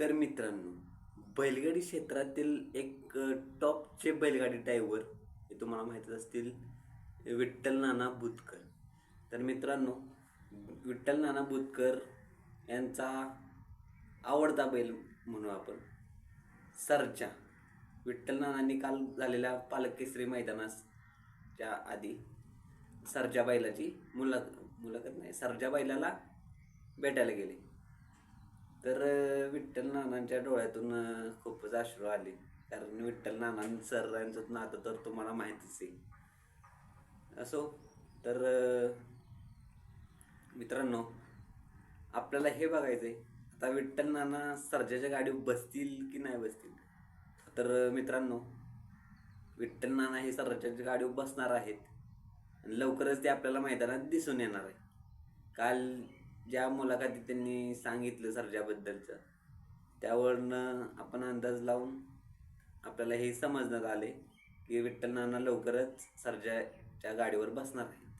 तर मित्रांनो बैलगाडी क्षेत्रातील एक टॉपचे बैलगाडी ड्रायव्हर हे तुम्हाला माहीतच असतील विठ्ठल नाना बुतकर. तर मित्रांनो विठ्ठल नाना बुतकर यांचा आवडता बैल म्हणू आपण सरजा विठ्ठल नानांनी काल झालेल्या पालकेसरी मैदानाच्या आधी सरजा बैलाची मुलाखत मुलाखत नाही सरजा बैलाला भेटायला गेले. तर विठ्ठल नानांच्या डोळ्यातून खूपच अश्रू आले. कारण विठ्ठल नानां सर यांचं नातं तर तुम्हाला माहितीच आहे. असो तर मित्रांनो आपल्याला हे बघायचं आहे आता विठ्ठल नाना सर्जाच्या गाडीवर बसतील की नाही बसतील? तर मित्रांनो विठ्ठल नाना हे सर्जाच्या गाडीवर बसणार आहेत. आणि लवकरच ते आपल्याला मैदानात दिसून येणार आहे. काल ज्या मुलाखतीत त्यांनी सांगितलं सर्जाबद्दलचं त्यावरनं आपण अंदाज लावून आपल्याला हे समजण्यात आले की विठ्ठल नाना लवकरच सर्जाच्या गाडीवर बसणार आहे.